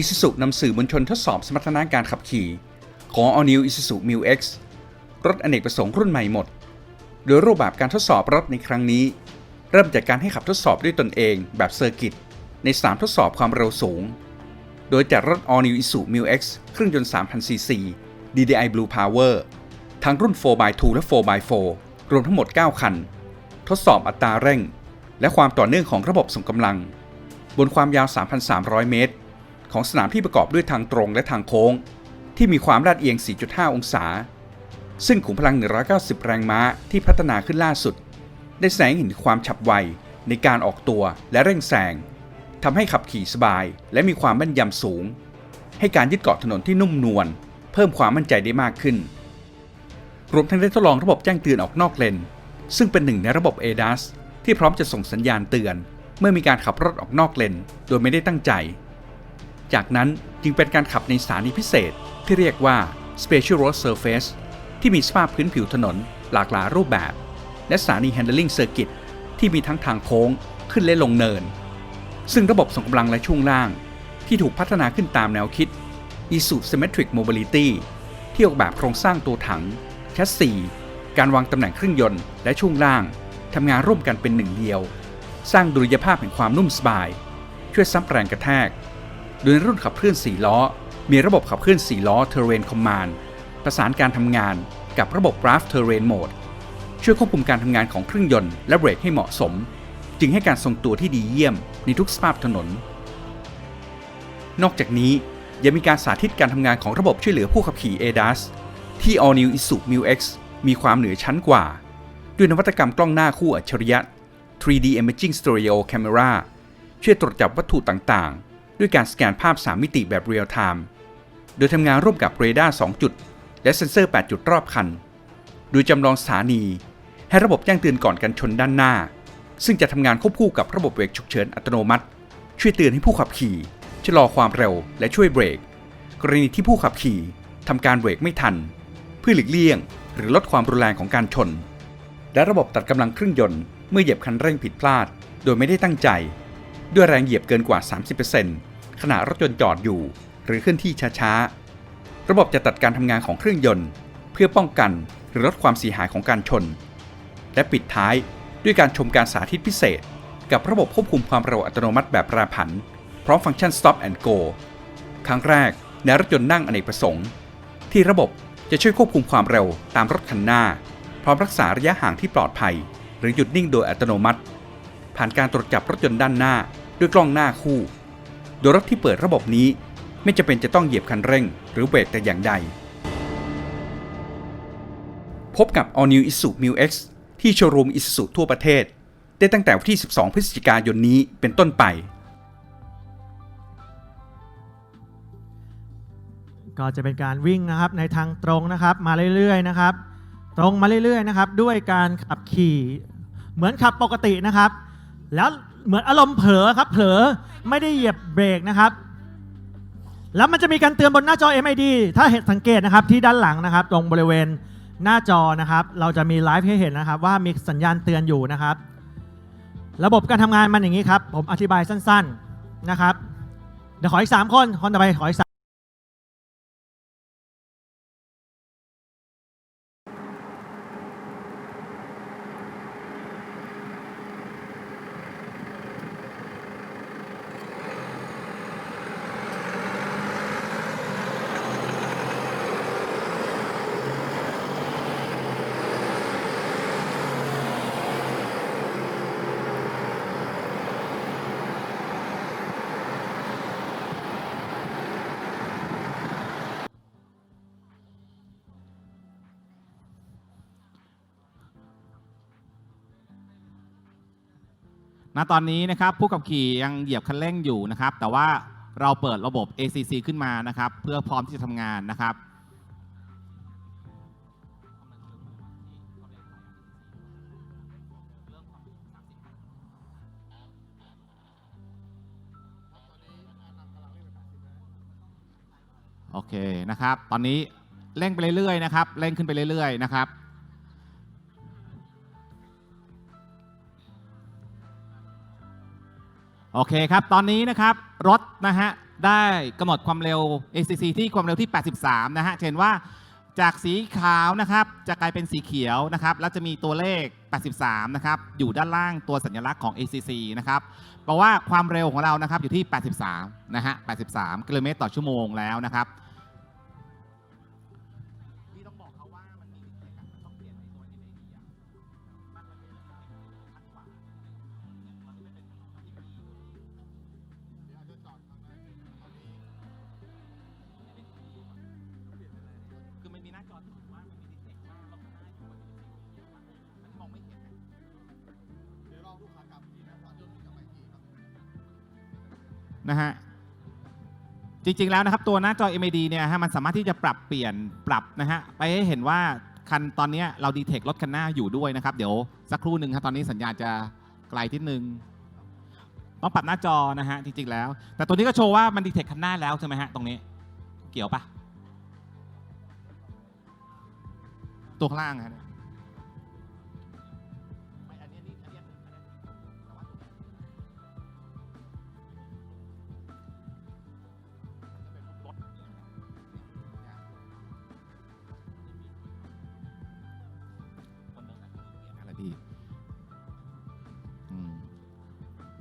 Isuzu นำสื่อมวลชนทดสอบสมรรถนะการขับขี่ของ All New Isuzu Mu X รถอเนกประสงค์รุ่นใหม่หมด โดยรูปแบบการทดสอบรถในครั้งนี้ เริ่มจากการให้ขับทดสอบด้วยตนเองแบบเซอร์กิตในสนามทดสอบความเร็วสูง โดยจัดรถ All New Isuzu Mu X เครื่องยนต์ 3,000cc DDI Blue Power ทั้งรุ่น 4x2 และ 4x4 รวมทั้งหมด 9 คัน ทดสอบอัตราเร่ง และความต่อเนื่องของระบบส่งกำลัง บนความยาว 3,300 เมตร ของสนามที่ประกอบด้วยทางตรงและทางโค้ง ที่มีความลาดเอียง 4.5 องศา ซึ่งขุมพลัง 190 แรงม้าที่พัฒนาขึ้นล่าสุด ได้แสดงห้เห็นความฉับไวในการออกตัวและเร่งแซงทำให้ขับขี่สบายและมีความแม่นยำสูง ให้การยึดเกาะถนนที่นุ่มนวลเพิ่มความมั่นใจได้มากขึ้น รวมทั้งได้ทดลองระบบแจ้งเตือนออกนอกเลน ซึ่งเป็นหนึ่งในระบบ ADAS ที่พร้อมจะส่งสัญญาณเตือน เมื่อมีการขับรถออกนอกเลน โดยไม่ได้ตั้งใจ จากนั้นจึงเป็นการขับในสถานีพิเศษที่เรียกว่า Special Road Surface ที่มีสภาพพื้นผิวถนนหลากหลายรูปแบบ และสถานี Handling Circuit ที่มีทั้งทางโค้งขึ้นและลงเนิน ซึ่งระบบส่งกำลังและช่วงล่าง ที่ถูกพัฒนาขึ้นตามแนวคิด Isuzu Symmetric Mobility ที่ออกแบบโครงสร้างตัวถังแชสซีการวางตำแหน่งเครื่องยนต์และช่วงล่างทำงานร่วมกันเป็นหนึ่งเดียว สร้างดุลยภาพแห่งความนุ่มสบาย ช่วยซับแรงกระแทก โดยในรุ่นขับเคลื่อน 4 ล้อ มีระบบขับเคลื่อน 4 ล้อ Terrain Command ประสานการทำงานกับระบบ Draft Terrain Mode ช่วยควบคุมการทำงานของเครื่องยนต์และเบรกให้เหมาะสม จึงให้การทรงตัวที่ดีเยี่ยมในทุกสภาพถนน นอกจากนี้ยังมีการสาธิตการทำงานของระบบช่วยเหลือผู้ขับขี่ ADAS ที่ All New Isuzu Mu X มีความเหนือชั้นกว่า ด้วยนวัตกรรมกล้องหน้าคู่อัจฉริยะ 3D Imaging Stereo Camera ช่วยตรวจจับวัตถุต่าง ด้วยการสแกนภาพ 3 มิติแบบเรียลไทม์ โดยทำงานร่วมกับเรดาร์ 2 จุด และเซ็นเซอร์ 8 จุดรอบคัน โดยจำลองสถานี ให้ระบบแจ้งเตือนก่อนกันชนด้านหน้า ซึ่งจะทำงานควบคู่กับระบบเบรกฉุกเฉินอัตโนมัติ ช่วยเตือนให้ผู้ขับขี่ชะลอความเร็วและช่วยเบรก กรณีที่ผู้ขับขี่ทำการเบรกไม่ทัน เพื่อหลีกเลี่ยง หรือลดความรุนแรงของการชน และระบบตัดกำลังเครื่องยนต์เมื่อเหยียบคันเร่งผิดพลาด โดยไม่ได้ตั้งใจ ด้วยแรงเหยียบเกินกว่า 30%ขณะรถยนต์จอดอยู่ หรือเคลื่อนที่ช้าๆ ระบบจะตัดการทำงานของเครื่องยนต์ เพื่อป้องกันหรือลดความเสียหายของการชน และปิดท้ายด้วยการชมการสาธิตพิเศษ กับระบบควบคุมความเร็วอัตโนมัติแบบแปรผัน พร้อมฟังก์ชัน Stop and Go ครั้งแรกในรถยนต์นั่งอเนกประสงค์ ที่ระบบจะช่วยควบคุมความเร็วตามรถคันหน้า พร้อมรักษาระยะห่างที่ปลอดภัย หรือหยุดนิ่งโดยอัตโนมัติ ผ่านการตรวจจับรถยนต์ด้านหน้าด้วยกล้องหน้าคู่ โดยรถที่เปิดระบบนี้ ไม่จำเป็นจะต้องเหยียบคันเร่ง หรือเบรกแต่อย่างใด พบกับ All New Isuzu Mu X ที่โชว์รูม Isuzu ทั่วประเทศ ได้ตั้งแต่วันที่ 12 พฤศจิกายนนี้เป็นต้นไป ก็จะเป็นการวิ่งนะครับในทางตรงนะครับมาเรื่อยๆนะครับ ตรงมาเรื่อยๆนะครับ ด้วยการขับขี่เหมือนขับปกตินะครับ แล้วเหมือนอารมณ์เผลอครับ เผลอไม่ได้เหยียบเบรกนะครับ แล้วมันจะมีการเตือนบนหน้าจอ MID ถ้าเห็นสังเกตนะครับที่ด้านหลังนะครับ ตรงบริเวณหน้าจอนะครับ เราจะมีไลฟ์ให้เห็นนะครับ ว่ามีสัญญาณเตือนอยู่นะครับ ระบบการทำงานมันอย่างนี้ครับ ผมอธิบายสั้น ๆนะครับ เดี๋ยวขออีก 3 คน คนต่อไปขออีก ณตอนนี้นะครับผู้ขับขี่ยังเหยียบคันเร่งอยู่นะครับ แต่ว่าเราเปิดระบบ ACC ขึ้นมานะครับ เพื่อพร้อมที่จะทำงานนะครับ โอเคนะครับ ตอนนี้เร่งไปเรื่อยๆนะครับเร่งขึ้นไปเรื่อยๆนะครับ โอเคครับ ตอนนี้นะครับรถนะฮะได้กำหนดความเร็ว ACC ที่ความเร็วที่ 83 นะฮะเห็นว่าจากสีขาวนะครับจะกลายเป็นสีเขียวนะครับแล้วจะมีตัวเลข 83 นะครับอยู่ด้านล่างตัวสัญลักษณ์ของ ACC นะครับแปลว่าความเร็วของเรานะครับอยู่ที่ 83 นะฮะ 83 กิโลเมตรต่อชั่วโมงแล้วนะครับ นะฮะจริง ๆ แล้วนะครับตัวหน้าจอ MID เนี่ยฮะมันสามารถที่จะปรับเปลี่ยนปรับนะฮะไปให้เห็นว่าคันตอนนี้เราดีเทครถคันหน้าอยู่ด้วยนะครับ เดี๋ยวสักครู่หนึ่งครับตอนนี้สัญญาณจะไกลที่หนึ่งต้องปรับหน้าจอนะฮะจริง ๆ แล้ว แต่ตัวนี้ก็โชว์ว่ามันดีเทคคันหน้าแล้วใช่ไหมฮะตรงนี้ เกี่ยวปะตัวข้างล่างฮะ พี่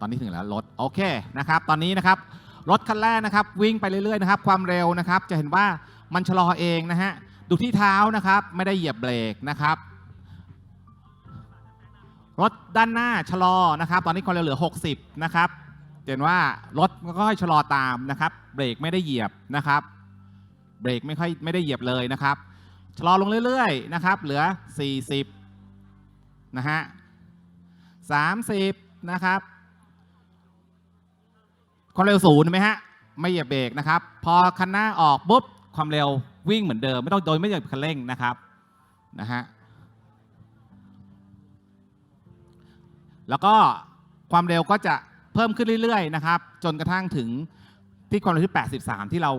ตอนนี้ถึงแล้วรถโอเคนะครับ ตอนนี้นะครับรถคันแรกนะครับ วิ่งไปเรื่อยๆนะครับ ความเร็วนะครับ จะเห็นว่ามันชะลอเองนะฮะดูที่เท้านะครับ ไม่ได้เหยียบเบรกนะครับ รถด้านหน้าชะลอนะครับ ตอนนี้ความเร็วเหลือ 60 นะครับเห็นว่ารถก็ค่อยชะลอตามนะครับ เบรกไม่ได้เหยียบนะครับ เบรกไม่ค่อยไม่ได้เหยียบเลยนะครับชะลอลงเรื่อยๆนะครับ เหลือ 40 นะฮะ30นะครับความเร็วศูนย์เห็นไหมฮะไม่เหยียบเบรกนะครับ พอคันหน้าออกปุ๊บความเร็ววิ่งเหมือนเดิม ไม่ต้องโดยไม่เหยียบคันเร่งนะครับนะฮะแล้วก็ความเร็วก็จะเพิ่มขึ้นเรื่อยๆนะครับ จนกระทั่งถึงที่ความเร็วที่ 83 ที่เรา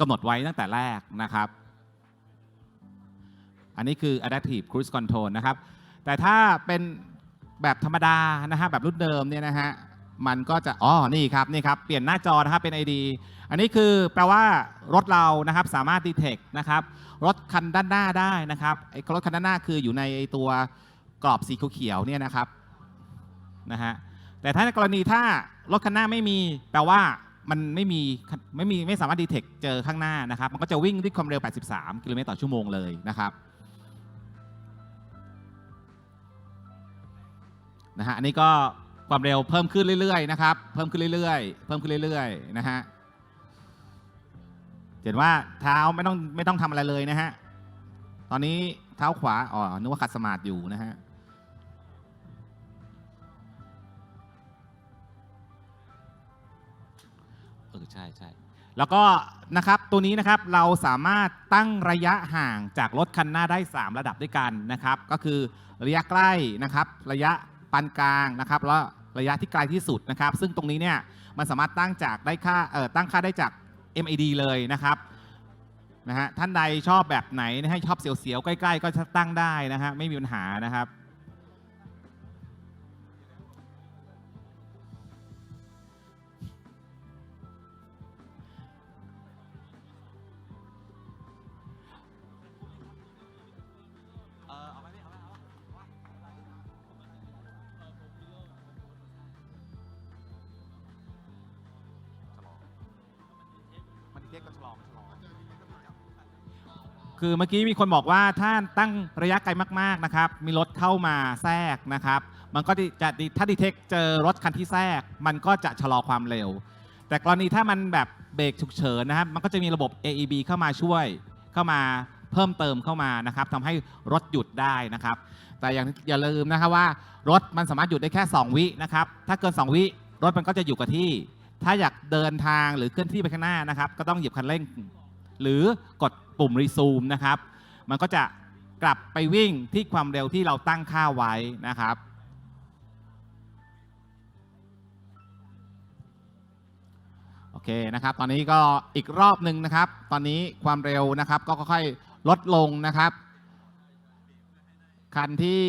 กำหนดไว้ตั้งแต่แรกนะครับ อันนี้คือ adaptive cruise control นะครับ แต่ถ้าเป็นแบบธรรมดานะฮะแบบรุ่นเดิมเนี่ยนะฮะมันก็จะอ๋อนี่ครับนี่ครับเปลี่ยนหน้าจอนะครับเป็น ID อันนี้คือแปลว่ารถเรานะครับสามารถ detect นะครับรถคันด้านหน้าได้นะครับไอ้รถคันด้านหน้าคืออยู่ในตัวกรอบสีเขียวเนี่ยนะครับนะฮะแต่ถ้าในกรณีถ้ารถคันหน้าไม่มีแปลว่ามันไม่มีไม่มีไม่สามารถ detect เจอข้างหน้านะครับ มันก็จะวิ่งด้วยความเร็ว 83 กิโลเมตรต่อชั่วโมงเลยนะครับ นะฮะอันนี้ก็ความเร็วเพิ่มขึ้นเรื่อยๆนะครับ เพิ่มขึ้นเรื่อยๆ เพิ่มขึ้นเรื่อยๆนะฮะเห็นว่าเท้าไม่ต้องไม่ต้องทำอะไรเลยนะฮะตอนนี้เท้าขวาอ๋อนึกว่าขัดสมาธิอยู่นะฮะเออใช่ใช่แล้วก็นะครับตัวนี้นะครับเราสามารถตั้งระยะห่างจากรถคันหน้าได้ 3 ระดับด้วยกันนะครับ ก็คือระยะใกล้นะครับ ระยะ ปานกลางนะครับแล้วระยะที่ไกลที่สุดนะครับ ซึ่งตรงนี้เนี่ยมันสามารถตั้งจากได้ค่าเอ่อตั้งค่าได้จาก MID เลยนะครับนะฮะท่านใดชอบแบบไหนให้ชอบเสียวๆใกล้ ๆ ก็ตั้งได้นะฮะไม่มีปัญหานะครับ คือเมื่อกี้มีคนบอกว่าถ้าตั้งระยะไกลมากๆนะครับ มีรถเข้ามาแทรกนะครับ มันก็จะถ้าดีเทคเจอรถคันที่แทรก มันก็จะชะลอความเร็ว แต่กรณีถ้ามันแบบเบรกฉุกเฉินนะครับ มันก็จะมีระบบ AEB เข้ามาช่วยเข้ามาเพิ่มเติมเข้ามานะครับทำให้รถหยุดได้นะครับ แต่อย่างอย่าลืมนะครับว่ารถมันสามารถหยุดได้แค่ 2 วินะครับ ถ้าเกิน 2 วิรถมันก็จะอยู่กับที่ ถ้าอยากเดินทางหรือเคลื่อนที่ไปข้างหน้านะครับ ก็ต้องเหยียบคันเร่ง หรือกดปุ่มรีซูมนะครับ มันก็จะกลับไปวิ่งที่ความเร็วที่เราตั้งค่าไว้นะครับ โอเคนะครับ ตอนนี้ก็อีกรอบหนึ่งนะครับ ตอนนี้ความเร็วนะครับก็ค่อยๆลดลงนะครับ คันที่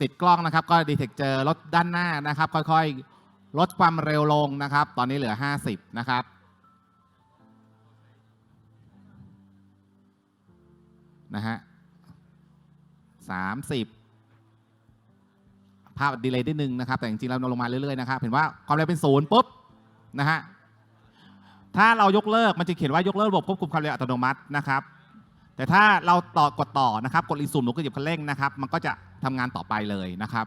ติดกล้องนะครับ ก็ดีเทคเจอรถด้านหน้านะครับ ค่อยๆ ลดความเร็วลงนะครับ ตอนนี้เหลือ 50 นะครับ นะฮะสามสิบภาพดีเลย์นิดนึงนะครับ แต่จริงๆเราลงมาเรื่อยๆนะครับ เห็นว่าความเร็วเป็นศูนย์ปุ๊บนะฮะถ้าเรายกเลิกมันจะเขียนว่ายกเลิกระบบควบคุมความเร็วอัตโนมัตินะครับ แต่ถ้าเราต่อกดต่อนะครับ กดรีซูมหรือก็หยิบคันเร่งนะครับ มันก็จะทำงานต่อไปเลยนะครับ